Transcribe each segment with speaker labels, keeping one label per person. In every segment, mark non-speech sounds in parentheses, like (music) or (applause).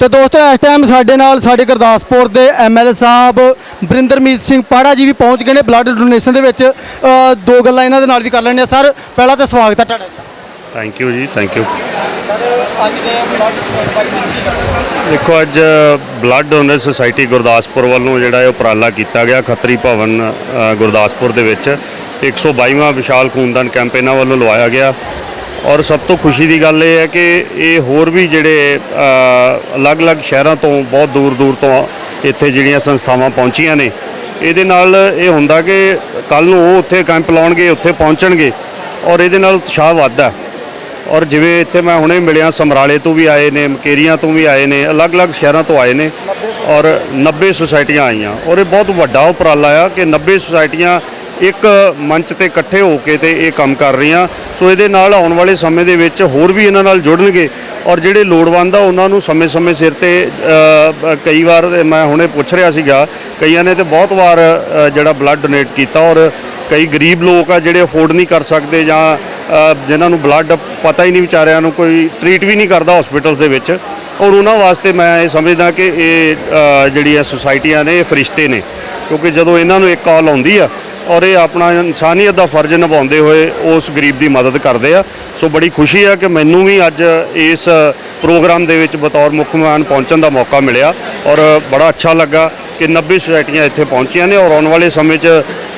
Speaker 1: ਤੇ ਦੋਸਤੋ ਇਸ ਟਾਈਮ ਸਾਡੇ ਨਾਲ ਸਾਡੇ ਗੁਰਦਾਸਪੁਰ ਦੇ ਐਮਐਲਏ ਸਾਹਿਬ ਬਰਿੰਦਰਮੀਤ ਸਿੰਘ ਪਾੜਾ ਜੀ ਵੀ ਪਹੁੰਚ ਗਏ ਨੇ ਬਲੱਡ ਡੋਨੇਸ਼ਨ ਦੇ ਵਿੱਚ। ਅ, ਦੋ ਗੱਲਾਂ ਇਹਨਾਂ ਦੇ ਨਾਲ ਵੀ ਕਰ ਲੈਣੇ ਆ ਸਰ ਪਹਿਲਾਂ ਤਾਂ ਸਵਾਗਤ ਹੈ ਤੁਹਾਡਾ।
Speaker 2: Thank you ji thank you
Speaker 1: sir ਅੱਜ ਦੇ ਬਲੱਡ
Speaker 2: ਦੇਖੋ ਅੱਜ ਬਲੱਡ ਡੋਨਰ ਸੁਸਾਇਟੀ ਗੁਰਦਾਸਪੁਰ ਵੱਲੋਂ ਜਿਹੜਾ ਇਹ ਉਪਰਾਲਾ ਕੀਤਾ ਗਿਆ ਖੱਤਰੀ ਭਵਨ ਅ, ਗੁਰਦਾਸਪੁਰ ਦੇ ਵਿੱਚ। 122ਵਾਂ ਵਿਸ਼ਾਲ ਖੂਨਦਾਨ ਕੈਂਪ ਇਹਨਾਂ ਵੱਲੋਂ ਲਵਾਇਆ ਗਿਆ। ਔਰ ਸਭ ਤੋਂ ਖੁਸ਼ੀ ਦੀ ਗੱਲ ਇਹ ਹੈ ਕਿ ਇਹ ਹੋਰ ਵੀ ਜਿਹੜੇ ਅਲੱਗ-ਅਲੱਗ ਸ਼ਹਿਰਾਂ ਤੋਂ, ਬਹੁਤ ਦੂਰ-ਦੂਰ ਤੋਂ ਇੱਥੇ ਜਿਹੜੀਆਂ ਸੰਸਥਾਵਾਂ ਪਹੁੰਚੀਆਂ ਨੇ। ਇਹਦੇ ਨਾਲ ਇਹ ਹੁੰਦਾ ਕਿ ਕੱਲ ਨੂੰ ਉਹ ਉੱਥੇ ਕੈਂਪ ਲਾਉਣਗੇ, ਉੱਥੇ ਪਹੁੰਚਣਗੇ ਔਰ ਇਹਦੇ ਨਾਲ ਉਤਸ਼ਾਹ ਵੱਧਦਾ। ਔਰ ਜਿਵੇਂ ਇੱਥੇ ਮੈਂ ਹੁਣੇ ਮਿਲਿਆ, ਸਮਰਾਲੇ ਤੋਂ ਵੀ ਆਏ ਨੇ, ਮਕੇਰੀਆਂ ਤੋਂ ਵੀ ਆਏ ਨੇ, ਅਲੱਗ-ਅਲੱਗ ਸ਼ਹਿਰਾਂ ਤੋਂ ਆਏ ਨੇ ਔਰ 90 ਸੁਸਾਇਟੀਆਂ ਆਈਆਂ। ਔਰ ਇਹ ਬਹੁਤ ਵੱਡਾ ਉਪਰਾਲਾ ਆ ਕਿ 90 ਸੁਸਾਇਟੀਆਂ ਇੱਕ ਮੰਚ ਤੇ ਇਕੱਠੇ ਹੋ ਕੇ ਤੇ ਇਹ ਕੰਮ ਕਰ ਰਹੀਆਂ। ਸੋ ਇਹਦੇ ਨਾਲ ਆਉਣ ਵਾਲੇ ਸਮੇਂ ਦੇ ਵਿੱਚ ਹੋਰ ਵੀ ਇਹਨਾਂ ਨਾਲ ਜੁੜਨਗੇ ਔਰ ਜਿਹੜੇ ਲੋੜਵੰਦ ਆ ਉਹਨਾਂ ਨੂੰ ਸਮੇਂ-ਸਮੇਂ ਸਿਰ ਤੇ ਕਈ ਵਾਰ ਮੈਂ ਹੁਣੇ ਪੁੱਛ ਰਿਹਾ ਸੀਗਾ ਕਈਆਂ ਨੇ ਤੇ ਬਹੁਤ ਵਾਰ ਜਿਹੜਾ ਬਲੱਡ ਡੋਨੇਟ ਕੀਤਾ ਔਰ ਕਈ ਗਰੀਬ ਲੋਕ ਆ ਜਿਹੜੇ ਅਫੋਰਡ ਨਹੀਂ ਕਰ ਸਕਦੇ ਜਾਂ ਅ, ਜਿਨ੍ਹਾਂ ਨੂੰ ਬਲੱਡ ਪਤਾ ਹੀ ਨਹੀਂ ਵਿਚਾਰਿਆਂ ਨੂੰ ਕੋਈ ਟ੍ਰੀਟ ਵੀ ਨਹੀਂ ਕਰਦਾ ਹਸਪੀਟਲਸ ਦੇ ਵਿੱਚ। ਔਰ ਉਹਨਾਂ ਵਾਸਤੇ ਮੈਂ ਇਹ ਸਮਝਦਾ ਕਿ ਇਹ ਜਿਹੜੀ ਆ ਸੁਸਾਇਟੀਆਂ ਨੇ ਇਹ ਫਰਿਸ਼ਤੇ ਨੇ। ਕਿਉਂਕਿ ਜਦੋਂ ਇਹਨਾਂ ਨੂੰ ਇੱਕ ਕਾਲ ਆਉਂਦੀ ਆ ਔਰ ਇਹ ਆਪਣਾ ਇਨਸਾਨੀਅਤ ਦਾ ਫਰਜ਼ ਨਿਭਾਉਂਦੇ ਹੋਏ ਉਸ ਗਰੀਬ ਦੀ ਮਦਦ ਕਰਦੇ ਆ। ਸੋ ਬੜੀ ਖੁਸ਼ੀ ਆ ਕਿ ਮੈਨੂੰ ਵੀ ਅੱਜ ਇਸ ਪ੍ਰੋਗਰਾਮ ਦੇ ਵਿੱਚ ਬਤੌਰ ਮੁੱਖ ਮਹਿਮਾਨ ਪਹੁੰਚਣ ਦਾ ਮੌਕਾ ਮਿਲਿਆ ਔਰ ਬੜਾ ਅੱਛਾ ਲੱਗਾ ਕਿ 90 ਸੁਸਾਇਟੀਆਂ ਇੱਥੇ ਪਹੁੰਚੀਆਂ ਨੇ ਔਰ ਆਉਣ ਵਾਲੇ ਸਮੇਂ 'ਚ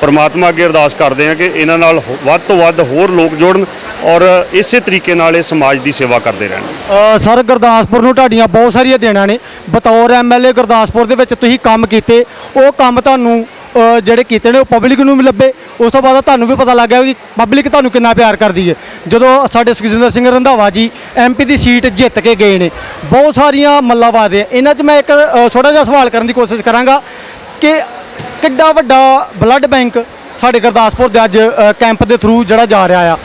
Speaker 2: ਪਰਮਾਤਮਾ ਅੱਗੇ ਅਰਦਾਸ ਕਰਦੇ ਹਾਂ ਕਿ ਇਹਨਾਂ ਨਾਲ ਹੋ- ਵੱਧ ਤੋਂ ਵੱਧ ਹੋਰ ਲੋਕ ਜੁੜਨ ਔਰ ਇਸੇ ਤਰੀਕੇ ਨਾਲ ਇਹ ਸਮਾਜ ਦੀ ਸੇਵਾ ਕਰਦੇ ਰਹਿਣ।
Speaker 1: ਸਰ ਗੁਰਦਾਸਪੁਰ ਨੂੰ ਤੁਹਾਡੀਆਂ ਬਹੁਤ ਸਾਰੀਆਂ ਦੇਣਾ ਨੇ। ਬਤੌਰ ਐਮਐਲਏ ਗੁਰਦਾਸਪੁਰ ਦੇ ਵਿੱਚ ਤੁਸੀਂ ਕੰਮ ਕੀਤੇ। ਉਹ ਕੰਮ ਤੁਹਾਨੂੰ ਅ, ਜਿਹੜੇ ਕੀਤੇ ਨੇ ਉਹ ਪਬਲਿਕ ਨੂੰ ਵੀ ਲੱਭੇ। ਉਸ ਤੋਂ ਬਾਅਦ ਤੁਹਾਨੂੰ ਵੀ ਪਤਾ ਲੱਗ ਗਿਆ ਕਿ ਪਬਲਿਕ ਤੁਹਾਨੂੰ ਕਿੰਨਾ ਪਿਆਰ ਕਰਦੀ ਹੈ। ਜਦੋਂ ਸਾਡੇ ਸੁਖਜਿੰਦਰ ਸਿੰਘ ਰੰਧਾਵਾ ਜੀ ਐਮਪੀ ਦੀ ਸੀਟ ਜਿੱਤ ਕੇ ਗਏ ਨੇ ਬਹੁਤ ਸਾਰੀਆਂ ਮੱਲਾਂ ਹੈ ਇਹਨਾਂ 'ਚ ਮੈਂ ਇੱਕ ਛੋਟਾ ਜਿਹਾ ਸਵਾਲ ਕਰਨ ਦੀ ਕੋਸ਼ਿਸ਼ ਕਰਾਂਗਾ ਕਿ ਕਿੱਡਾ ਵੱਡਾ ਬਲੱਡ ਬੈਂਕ ਸਾਡੇ ਗੁਰਦਾਸਪੁਰ ਦੇ ਅੱਜ ਅ, ਕੈਂਪ ਦੇ ਥਰੂ ਜਿਹੜਾ ਜਾ ਰਿਹਾ ਆ।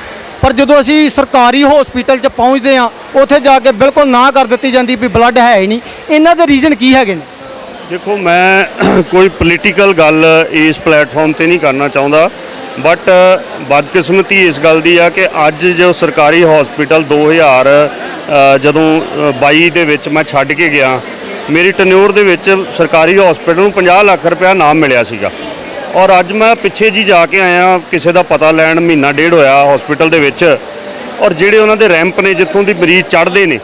Speaker 1: ਪਰ ਜਦੋਂ ਅਸੀਂ ਸਰਕਾਰੀ ਹਸਪੀਟਲ 'ਚ ਪਹੁੰਚਦੇ ਆ ਉੱਥੇ ਜਾ ਕੇ ਬਿਲਕੁਲ ਨਾ ਕਰ ਦਿੱਤੀ ਜਾਂਦੀ ਵੀ ਬਲੱਡ ਹੈ ਹੀ ਨਹੀਂ। ਇਹਨਾਂ ਦੇ ਰੀਜ਼ਨ ਕੀ ਹੈਗੇ ਨੇ?
Speaker 2: ਦੇਖੋ ਮੈਂ (clears throat) ਕੋਈ ਪੋਲੀਟੀਕਲ ਗੱਲ ਇਸ ਪਲੇਟਫਾਰਮ ਤੇ ਨਹੀਂ ਕਰਨਾ ਚਾਹੁੰਦਾ ਬਟ ਬਦਕਿਸਮਤੀ ਇਸ ਗੱਲ ਦੀ ਆ ਕਿ ਅੱਜ ਜੋ ਸਰਕਾਰੀ ਹਸਪੀਟਲ 2000 ਅ, ਜਦੋਂ ਅ, 22 ਦੇ ਵਿੱਚ ਮੈਂ ਛੱਡ ਕੇ ਗਿਆ ਮੇਰੀ ਟੈਨਿਓਰ ਦੇ ਵਿੱਚ ਸਰਕਾਰੀ ਹਸਪੀਟਲ ਨੂੰ 50 ਲੱਖ ਰੁਪਇਆ ਨਾਮ ਮਿਲਿਆ ਸੀਗਾ। ਔਰ ਅੱਜ ਮੈਂ ਪਿੱਛੇ ਜੀ ਜਾ ਕੇ ਆਇਆ ਕਿਸੇ ਦਾ ਪਤਾ ਲੈਣ ਮਹੀਨਾ ਡੇਢ ਹੋਇਆ ਹਸਪੀਟਲ ਦੇ ਵਿੱਚ ਔਰ ਜਿਹੜੇ ਉਹਨਾਂ ਦੇ ਰੈਂਪ ਨੇ ਜਿੱਥੋਂ ਦੀ ਮਰੀਜ਼ ਚੜ੍ਹਦੇ ਨੇ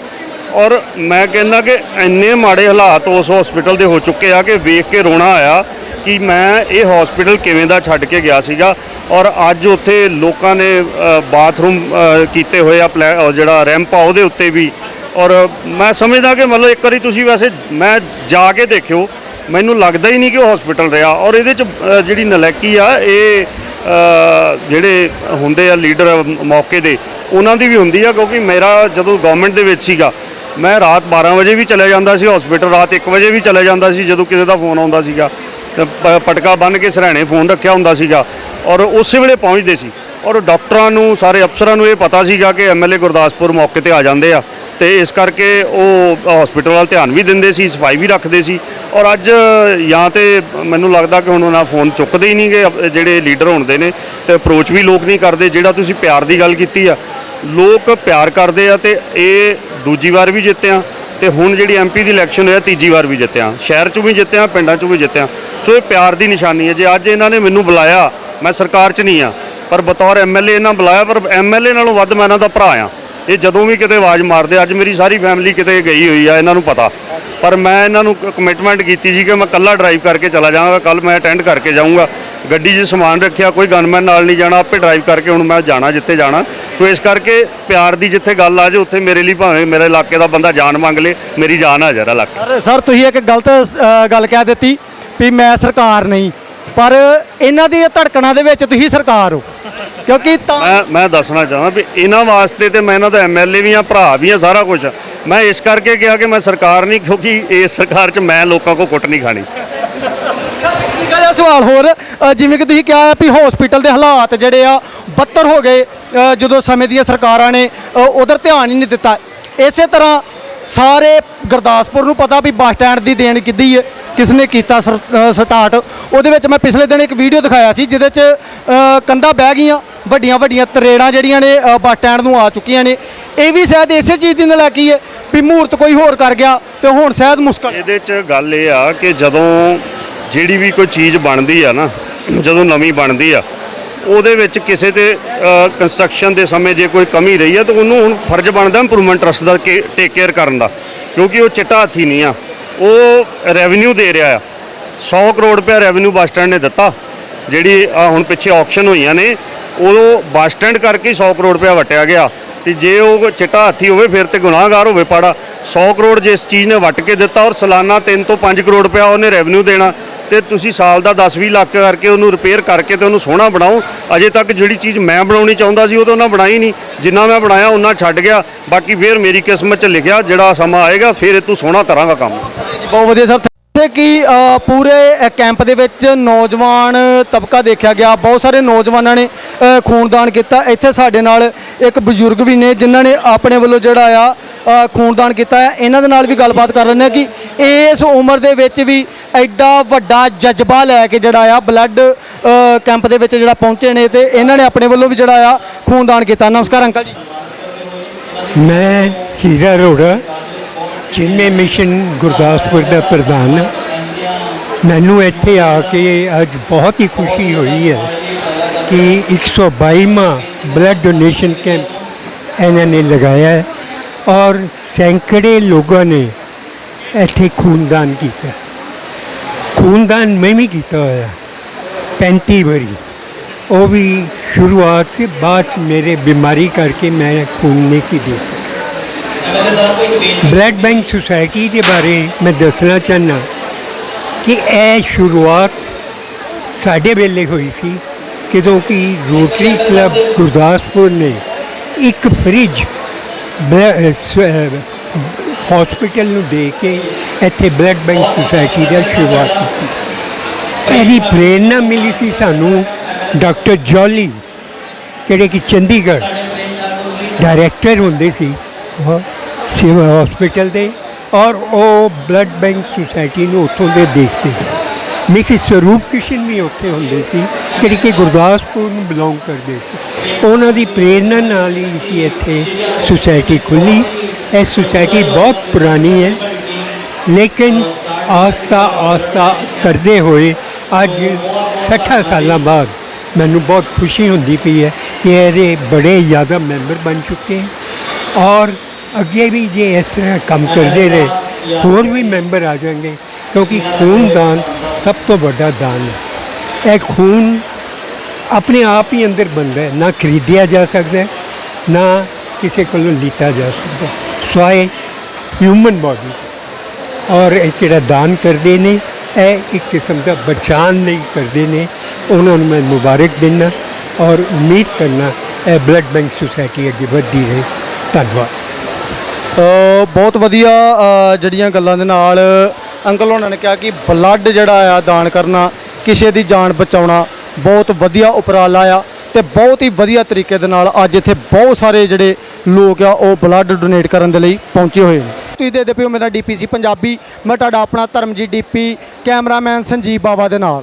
Speaker 2: ਔਰ ਮੈਂ ਕਹਿੰਦਾ ਕਿ ਇੰਨੇ ਮਾੜੇ ਹਾਲਾਤ ਉਸ ਹਸਪੀਟਲ ਦੇ ਹੋ ਚੁੱਕੇ ਆ ਕਿ ਵੇਖ ਕੇ ਰੋਣਾ ਆਇਆ ਕਿ ਮੈਂ ਇਹ ਹਸਪੀਟਲ ਕਿਵੇਂ ਦਾ ਛੱਡ ਕੇ ਗਿਆ ਸੀਗਾ। ਔਰ ਅੱਜ ਉੱਥੇ ਲੋਕਾਂ ਨੇ ਬਾਥਰੂਮ ਕੀਤੇ ਹੋਏ ਆ ਪਲੈ- ਜਿਹੜਾ ਰੈਂਪ ਆ ਉਹਦੇ ਉੱਤੇ ਵੀ। ਔਰ ਮੈਂ ਸਮਝਦਾ ਕਿ ਮਤਲਬ ਇੱਕ ਵਾਰੀ ਤੁਸੀਂ ਵੈਸੇ ਮੈਂ ਜਾ ਕੇ ਦੇਖਿਓ, ਮੈਨੂੰ ਲੱਗਦਾ ਹੀ ਨਹੀਂ ਕਿ ਉਹ ਹਸਪੀਟਲ ਰਿਹਾ ਔਰ ਇਹਦੇ ਚ ਜਿਹੜੀ ਨਲੈਕੀ ਆ, ਇਹ ਜਿਹੜੇ ਹੁੰਦੇ ਆ ਲੀਡਰ ਮੌਕੇ ਦੇ, ਉਹਨਾਂ ਦੀ ਵੀ ਹੁੰਦੀ ਆ, ਕਿਉਂਕਿ ਮੇਰਾ ਜਦੋਂ ਗਵਰਨਮੈਂਟ ਦੇ ਵਿੱਚ ਸੀਗਾ ਮੈਂ ਰਾਤ 12 ਵਜੇ ਵੀ ਚਲੇ ਜਾਂਦਾ ਸੀ ਹਸਪੀਟਲ ਰਾਤ 1 ਵਜੇ ਵੀ ਚਲੇ ਜਾਂਦਾ ਸੀ, ਜਦੋਂ ਕਿਸੇ ਦਾ ਫੋਨ ਆਉਂਦਾ ਸੀਗਾ। ਤੇ ਪਟਕਾ ਬੰਨ ਕੇ ਸਰਾਣੇ ਫੋਨ ਰੱਖਿਆ ਹੁੰਦਾ ਸੀਗਾ ਔਰ ਉਸੇ ਵੇਲੇ ਪਹੁੰਚਦੇ ਸੀ। ਔਰ ਡਾਕਟਰਾਂ ਨੂੰ, ਸਾਰੇ ਅਫਸਰਾਂ ਨੂੰ ਇਹ ਪਤਾ ਸੀਗਾ ਕਿ ਐਮਐਲਏ ਗੁਰਦਾਸਪੁਰ ਮੌਕੇ ਤੇ ਆ ਜਾਂਦੇ ਆ। ਤੇ ਇਸ ਕਰਕੇ ਉਹ ਹਸਪੀਟਲ ਵੱਲ ਧਿਆਨ ਵੀ ਦਿੰਦੇ ਸੀ, ਸਫ਼ਾਈ ਵੀ ਰੱਖਦੇ ਸੀ। ਔਰ ਅੱਜ ਜਾਂ ਤੇ ਮੈਨੂੰ ਲੱਗਦਾ ਕਿ ਹੁਣ ਉਹਨਾਂ ਫੋਨ ਚੁੱਕਦੇ ਹੀ ਨਹੀਂਗੇ ਜਿਹੜੇ ਲੀਡਰ ਹੁੰਦੇ ਨੇ। ਤੇ ਅਪਰੋਚ ਵੀ ਲੋਕ ਨਹੀਂ ਕਰਦੇ, ਜਿਹੜਾ ਤੁਸੀਂ ਪਿਆਰ ਦੀ ਗੱਲ ਕੀਤੀ ਆ। ਲੋਕ ਪਿਆਰ ਕਰਦੇ ਆ ਤੇ ਇਹ ਦੂਜੀ ਵਾਰ ਵੀ ਜਿੱਤਿਆ ਤੇ ਹੁਣ ਜਿਹੜੀ ਐਮਪੀ ਦੀ ਇਲੈਕਸ਼ਨ ਹੋਇਆ, ਤੀਜੀ ਵਾਰ ਵੀ ਜਿੱਤਿਆ। ਸ਼ਹਿਰ 'ਚੋਂ ਵੀ ਜਿੱਤਿਆ, ਪਿੰਡਾਂ 'ਚੋਂ ਵੀ ਜਿੱਤਿਆ। ਸੋ ਇਹ ਪਿਆਰ ਦੀ ਨਿਸ਼ਾਨੀ ਹੈ। ਜੇ ਅੱਜ ਇਹਨਾਂ ਨੇ ਮੈਨੂੰ ਬੁਲਾਇਆ, ਮੈਂ ਸਰਕਾਰ 'ਚ ਨਹੀਂ ਆ, ਪਰ ਬਤੌਰ ਐਮਐਲਏ ਇਹਨਾਂ ਬੁਲਾਇਆ, ਪਰ ਐਮਐਲਏ ਨਾਲੋਂ ਵੱਧ ਮੈਂ ਇਹਨਾਂ ਦਾ ਭਰਾ ਆ। ਇਹ ਜਦੋਂ ਵੀ ਕਿਤੇ ਆਵਾਜ਼ ਮਾਰਦੇ ਅੱਜ ਮੇਰੀ ਸਾਰੀ ਫੈਮਿਲੀ ਕਿਤੇ ਗਈ ਹੋਈ ਆ, ਇਹਨਾਂ ਨੂੰ ਪਤਾ। ਪਰ ਮੈਂ ਇਹਨਾਂ ਨੂੰ ਕਮਿਟਮੈਂਟ ਕੀਤੀ ਸੀ ਕਿ ਮੈਂ ਇਕੱਲਾ ਡਰਾਈਵ ਕਰਕੇ ਚਲਾ ਜਾਵਾਂਗਾ ਕੱਲ ਮੈਂ ਅਟੈਂਡ ਕਰਕੇ ਜਾਊਂਗਾ। ਗੱਡੀ 'ਚ ਸਮਾਨ ਰੱਖਿਆ ਕੋਈ ਗਨਮੈਨ ਨਾਲ ਨਹੀਂ ਜਾਣਾ ਆਪੇ ਡਰਾਈਵ ਕਰਕੇ ਹੁਣ ਮੈਂ ਜਾਣਾ ਜਿੱਥੇ ਜਾਣਾ। ਸੋ ਇਸ ਕਰਕੇ ਪਿਆਰ ਦੀ ਜਿੱਥੇ ਗੱਲ ਆ ਜੇ ਉੱਥੇ ਮੇਰੇ ਲਈ ਭਾਵੇਂ ਮੇਰੇ ਇਲਾਕੇ ਦਾ ਬੰਦਾ ਜਾਨ ਮੰਗ ਲੇ ਮੇਰੀ ਜਾਨ ਆ ਇਲਾਕੇ।
Speaker 1: ਸਰ ਸਰ ਤੁਸੀਂ ਇੱਕ ਗਲਤ ਗੱਲ ਕਹਿ ਦਿੱਤੀ ਵੀ ਮੈਂ ਸਰਕਾਰ ਨਹੀਂ ਪਰ ਇਹਨਾਂ ਦੀ ਧੜਕਣਾਂ ਦੇ ਵਿੱਚ ਤੁਸੀਂ ਸਰਕਾਰ ਹੋ। ਕਿਉਂਕਿ
Speaker 2: ਮੈਂ ਮੈਂ ਦੱਸਣਾ ਚਾਹਾਂ ਵੀ ਇਹਨਾਂ ਵਾਸਤੇ ਤੇ ਮੈਂ ਇਹਨਾਂ ਦਾ ਐਮਐਲਏ ਵੀ ਆ ਭਰਾ ਵੀ ਆ ਸਾਰਾ ਕੁਝ ਮੈਂ ਇਸ ਕਰਕੇ ਕਿਹਾ ਕਿ ਮੈਂ ਸਰਕਾਰ ਨਹੀਂ ਕਿਉਂਕਿ ਇਸ ਸਰਕਾਰ 'ਚ ਮੈਂ ਲੋਕਾਂ ਕੋ ਕੁੱਟ ਨਹੀਂ ਖਾਣੀ।
Speaker 1: ਨਿੱਕਾ ਜਿਹਾ ਸਵਾਲ ਹੋਰ ਅ, ਜਿਵੇਂ ਕਿ ਤੁਸੀਂ ਕਿਹਾ ਹੈ ਵੀ ਹਸਪੀਟਲ ਦੇ ਹਾਲਾਤ ਜਿਹੜੇ ਆ ਬੱਤਰ ਹੋ ਗਏ ਅ, ਜਦੋਂ ਸਮੇਂ ਦੀਆਂ ਸਰਕਾਰਾਂ ਨੇ ਉਧਰ ਧਿਆਨ ਹੀ ਨਹੀਂ ਦਿੱਤਾ। ਇਸੇ ਤਰ੍ਹਾਂ ਸਾਰੇ ਗੁਰਦਾਸਪੁਰ ਨੂੰ ਪਤਾ ਵੀ ਬੱਸ ਸਟੈਂਡ ਦੀ ਦੇਣ ਕਿੱਦੀ ਹੈ। ਕਿਸ ਨੇ ਕੀਤਾ ਸਰ- ਸਟਾਰਟ। ਉਹਦੇ ਵਿੱਚ ਮੈਂ ਪਿਛਲੇ ਦਿਨ ਇੱਕ ਵੀਡੀਓ ਦਿਖਾਇਆ ਸੀ, ਜਿਹਦੇ 'ਚ ਕੰਧਾਂ ਬਹਿ ਗਈਆਂ, ਵੱਡੀਆਂ ਵੱਡੀਆਂ ਤਰੇੜਾਂ ਜਿਹੜੀਆਂ ਨੇ ਬੱਸ ਸਟੈਂਡ ਨੂੰ ਆ ਚੁੱਕੀਆਂ ਨੇ। ਇਹ ਵੀ ਸ਼ਾਇਦ ਇਸੇ ਚੀਜ਼ ਦੀ ਨਲਾਇਕੀ ਹੈ ਵੀ ਮਹੂਰਤ ਕੋਈ ਹੋਰ ਕਰ ਗਿਆ ਤੇ ਹੁਣ ਸ਼ਾਇਦ ਮੁਸ਼ਕਲ।
Speaker 2: ਇਹਦੇ 'ਚ ਗੱਲ ਇਹ ਆ ਕਿ ਜਦੋਂ ਜਿਹੜੀ ਵੀ ਕੋਈ ਚੀਜ਼ ਬਣਦੀ ਆ ਨਾ, ਜਦੋਂ ਨਵੀਂ ਬਣਦੀ ਆ, ਉਹਦੇ ਵਿੱਚ ਕਿਸੇ ਤੇ ਕੰਸਟਰਕਸ਼ਨ ਦੇ ਸਮੇਂ ਜੇ ਕੋਈ ਕਮੀ ਰਹੀ ਹੈ ਤਾਂ ਉਹਨੂੰ ਹੁਣ ਫਰਜ਼ ਬਣਦਾ ਇੰਪਰੂਵਮੈਂਟ ਟਰਸਟ ਦਾ ਟੇਕ ਕੇਅਰ ਕਰਨ ਦਾ, ਕਿਉਂਕਿ ਉਹ ਚਿੱਟਾ ਹੱਥੀ ਨਹੀਂ ਆ। ਉਹ ਰੈਵਨਿਊ ਦੇ ਰਿਹਾ ਆ। 100 ਕਰੋੜ ਰੁਪਏ ਰੈਵਨਿਊ ਬੱਸ ਸਟੈਂਡ ਨੇ ਦਿੱਤਾ, ਜਿਹੜੀ ਆ ਹੁਣ ਪਿੱਛੇ ਆਕਸ਼ਨ ਹੋਈਆਂ ਨੇ ਉਹ ਬੱਸ ਸਟੈਂਡ ਕਰਕੇ ਹੀ 100 ਕਰੋੜ ਰੁਪਏ ਵਟਿਆ ਗਿਆ। ਤੇ ਜੇ ਉਹ ਚਿੱਟਾ ਹਾਥੀ ਹੋਵੇ, ਫਿਰ ਤੇ ਗੁਨਾਹਗਾਰ ਹੋਵੇ ਪਾੜਾ। 100 ਕਰੋੜ ਜਿਸ ਚੀਜ਼ ਨੇ ਵਟ ਕੇ ਦਿੱਤਾ ਔਰ ਸਾਲਾਨਾ 3 ਤੋਂ 5 ਕਰੋੜ ਰੁਪਏ ਉਹਨੇ ਰੈਵਨਿਊ ਦੇਣਾ। ਤੇ ਤੁਸੀਂ ਸਾਲ ਦਾ 10-20 ਲੱਖ ਕਰਕੇ ਉਹਨੂੰ ਰਿਪੇਅਰ ਕਰਕੇ ਤੇ ਉਹਨੂੰ ਸੋਹਣਾ ਬਣਾਓ। ਅਜੇ ਤੱਕ ਜਿਹੜੀ ਚੀਜ਼ ਮੈਂ ਬਣਾਉਣੀ ਚਾਹੁੰਦਾ ਸੀ, ਉਹ ਤਾਂ ਉਹਨਾਂ ਬਣਾਈ ਨਹੀਂ। ਜਿੰਨਾ ਮੈਂ ਬਣਾਇਆ, ਉਹਨਾਂ ਛੱਡ ਗਿਆ। ਬਾਕੀ ਫਿਰ ਮੇਰੀ ਕਿਸਮਤ 'ਚ ਲਿਖਿਆ, ਜਿਹੜਾ ਸਮਾਂ ਆਏਗਾ, ਫਿਰ ਇਹ ਤੋਂ ਸੋਹਣਾ ਕਰਾਂਗਾ ਕੰਮ।
Speaker 1: ਬਹੁਤ ਵਧੀਆ ਸਰ ਤੇ ਕਿ ਪੂਰੇ ਕੈਂਪ ਦੇ ਵਿੱਚ ਨੌਜਵਾਨ ਤਬਕਾ ਦੇਖਿਆ ਗਿਆ। ਬਹੁਤ ਸਾਰੇ ਨੌਜਵਾਨਾਂ ਨੇ ਖੂਨਦਾਨ ਕੀਤਾ। ਇੱਥੇ ਸਾਡੇ ਨਾਲ ਇੱਕ ਬਜ਼ੁਰਗ ਵੀ ਨੇ, ਜਿਨ੍ਹਾਂ ਨੇ ਆਪਣੇ ਵੱਲੋਂ ਜਿਹੜਾ ਆ ਖੂਨਦਾਨ ਕੀਤਾ ਹੈ। ਇਹਨਾਂ ਦੇ ਨਾਲ ਵੀ ਗੱਲਬਾਤ ਕਰ ਲੈਂਦੇ ਆ ਕਿ ਇਸ ਉਮਰ ਦੇ ਵਿੱਚ ਵੀ ਐਡਾ ਵੱਡਾ ਜਜ਼ਬਾ ਲੈ ਕੇ ਜਿਹੜਾ ਆ, ਬਲੱਡ ਕੈਂਪ ਦੇ ਵਿੱਚ ਜਿਹੜਾ ਪਹੁੰਚੇ ਨੇ ਤੇ ਇਹਨਾਂ ਨੇ ਆਪਣੇ ਵੱਲੋਂ ਵੀ ਜਿਹੜਾ ਆ, ਖੂਨਦਾਨ ਕੀਤਾ। ਨਮਸਕਾਰ ਅੰਕਲ ਜੀ।
Speaker 3: ਮੈਂ ਹੀਰਾ ਰੋੜਾ ਜਿਵੇਂ ਮਿਸ਼ਨ ਗੁਰਦਾਸਪੁਰ ਦਾ ਪ੍ਰਧਾਨ ਹਾਂ। ਮੈਨੂੰ ਇੱਥੇ ਆ ਕੇ ਅੱਜ ਬਹੁਤ ਹੀ ਖੁਸ਼ੀ ਹੋਈ ਹੈ ਕਿ 122ਵਾਂ ਬਲੱਡ ਡੋਨੇਸ਼ਨ ਕੈਂਪ ਇਹਨਾਂ ਨੇ ਲਗਾਇਆ ਹੈ ਔਰ ਸੈਂਕੜੇ ਲੋਕਾਂ ਨੇ ਇੱਥੇ ਖੂਨਦਾਨ ਕੀਤਾ ਖੂਨਦਾਨ ਮੈਂ ਵੀ ਕੀਤਾ ਹੋਇਆ 35 ਵਾਰੀ ਉਹ ਵੀ ਸ਼ੁਰੂਆਤ से ਬਾਅਦ 'ਚ ਮੇਰੇ ਬਿਮਾਰੀ ਕਰਕੇ ਮੈਂ ਖੂਨ ਨਹੀਂ ਸੀ ਦੇ ਸਕਦਾ ਬਲੱਡ ਬੈਂਕ ਸੁਸਾਇਟੀ ਦੇ ਬਾਰੇ ਮੈਂ ਦੱਸਣਾ ਚਾਹਨਾ ਕਿ ਇਹ ਸ਼ੁਰੂਆਤ ਸਾਡੇ ਵੇਲੇ ਹੋਈ ਸੀ ਕਿਦੋਂ ਕਿ ਰੋਟਰੀ ਕਲੱਬ ਗੁਰਦਾਸਪੁਰ ਨੇ ਇੱਕ ਫ੍ਰਿਜ ਹਸਪੀਟਲ ਨੂੰ ਦੇ ਕੇ ਇੱਥੇ ਬਲੱਡ ਬੈਂਕ ਸੁਸਾਇਟੀ ਦਾ ਸ਼ੁਰੂਆਤ ਕੀਤੀ ਸੀ। ਇਹਦੀ ਪ੍ਰੇਰਨਾ ਮਿਲੀ ਸੀ ਸਾਨੂੰ ਡਾਕਟਰ ਜੋਲੀ ਜਿਹੜੇ ਕਿ ਚੰਡੀਗੜ੍ਹ ਡਾਇਰੈਕਟਰ ਹੁੰਦੇ ਸੀ। ਉਹ ਸਿਵਲ ਹਸਪੀਟਲ ਦੇ ਔਰ ਉਹ ਬਲੱਡ ਬੈਂਕ ਸੁਸਾਇਟੀ ਨੂੰ ਉੱਥੋਂ ਦੇ ਦੇਖਦੇ ਸੀ। ਮਿਸਿਸ ਸਰੂਪ ਕਿਸ਼ਨ ਵੀ ਉੱਥੇ ਹੁੰਦੇ ਸੀ, ਜਿਹੜੀ ਕਿ ਗੁਰਦਾਸਪੁਰ ਨੂੰ ਬਿਲੋਂਗ ਕਰਦੇ ਸੀ। ਉਹਨਾਂ ਦੀ ਪ੍ਰੇਰਨਾ ਨਾਲ ਹੀ ਸੀ ਇੱਥੇ ਸੁਸਾਇਟੀ ਖੁੱਲੀ ਇਹ ਸੁਸਾਇਟੀ ਬਹੁਤ ਪੁਰਾਣੀ ਹੈ, ਲੇਕਿਨ ਆਸਤਾ ਆਸਤਾ ਕਰਦੇ ਹੋਏ ਅੱਜ 60 ਸਾਲਾਂ ਬਾਅਦ ਮੈਨੂੰ ਬਹੁਤ ਖੁਸ਼ੀ ਹੁੰਦੀ ਪਈ ਹੈ ਕਿ ਇਹਦੇ ਬੜੇ ਜ਼ਿਆਦਾ ਮੈਂਬਰ ਬਣ ਚੁੱਕੇ ਔਰ ਅੱਗੇ ਵੀ ਜੇ ਇਸ ਤਰ੍ਹਾਂ ਕੰਮ ਕਰਦੇ ਰਹੇ, ਹੋਰ ਵੀ ਮੈਂਬਰ ਆ ਜਾਣਗੇ, ਕਿਉਂਕਿ ਖੂਨ ਦਾਨ ਸਭ ਤੋਂ ਵੱਡਾ ਦਾਨ ਹੈ। ਇਹ ਖੂਨ ਆਪਣੇ ਆਪ ਹੀ ਅੰਦਰ ਬੰਦਾ ਹੈ, ਨਾ ਖਰੀਦਿਆ ਜਾ ਸਕਦਾ ਨਾ ਕਿਸੇ ਕੋਲੋਂ ਲੀਤਾ ਜਾ ਸਕਦਾ ਸਵਾਏ ਹਿਊਮਨ ਬਾਡੀ ਔਰ ਇਹ ਜਿਹੜਾ ਦਾਨ ਕਰਦੇ ਨੇ, ਇਹ ਇੱਕ ਕਿਸਮ ਦਾ ਬਚਾਨ ਲਈ ਕਰਦੇ ਨੇ। ਉਹਨਾਂ ਨੂੰ ਮੈਂ ਮੁਬਾਰਕ ਦਿੰਦਾ ਔਰ ਉਮੀਦ ਕਰਨਾ, ਇਹ ਬਲੱਡ ਬੈਂਕ ਸੁਸਾਇਟੀ ਅੱਗੇ ਵਧਦੀ ਰਹੇ। ਧੰਨਵਾਦ।
Speaker 1: ਬਹੁਤ ਵਧੀਆ ਜਿਹੜੀਆਂ ਗੱਲਾਂ ਦੇ ਨਾਲ ਅੰਕਲ ਉਹਨਾਂ ਨੇ ਕਿਹਾ ਕਿ ਬਲੱਡ ਜਿਹੜਾ ਆ ਦਾਨ ਕਰਨਾ, ਕਿਸੇ ਦੀ ਜਾਨ ਬਚਾਉਣਾ, ਬਹੁਤ ਵਧੀਆ ਉਪਰਾਲਾ ਆ ਤੇ ਬਹੁਤ ਹੀ ਵਧੀਆ ਤਰੀਕੇ ਦੇ ਨਾਲ ਅੱਜ ਇੱਥੇ ਬਹੁਤ ਸਾਰੇ ਜਿਹੜੇ ਲੋਕ ਆ, ਉਹ ਬਲੱਡ ਡੋਨੇਟ ਕਰਨ ਦੇ ਲਈ ਪਹੁੰਚੇ ਹੋਏ ਨੇ। ਤੁਸੀਂ ਦੇਖਦੇ ਪਿਓ ਮੇਰਾ ਡੀਪੀਸੀ ਪੰਜਾਬੀ, ਮੈਂ ਤੁਹਾਡਾ ਆਪਣਾ ਧਰਮਜੀਤ ਡੀਪੀ ਕੈਮਰਾਮੈਨ ਸੰਜੀਵ ਬਾਵਾ ਦੇ ਨਾਲ।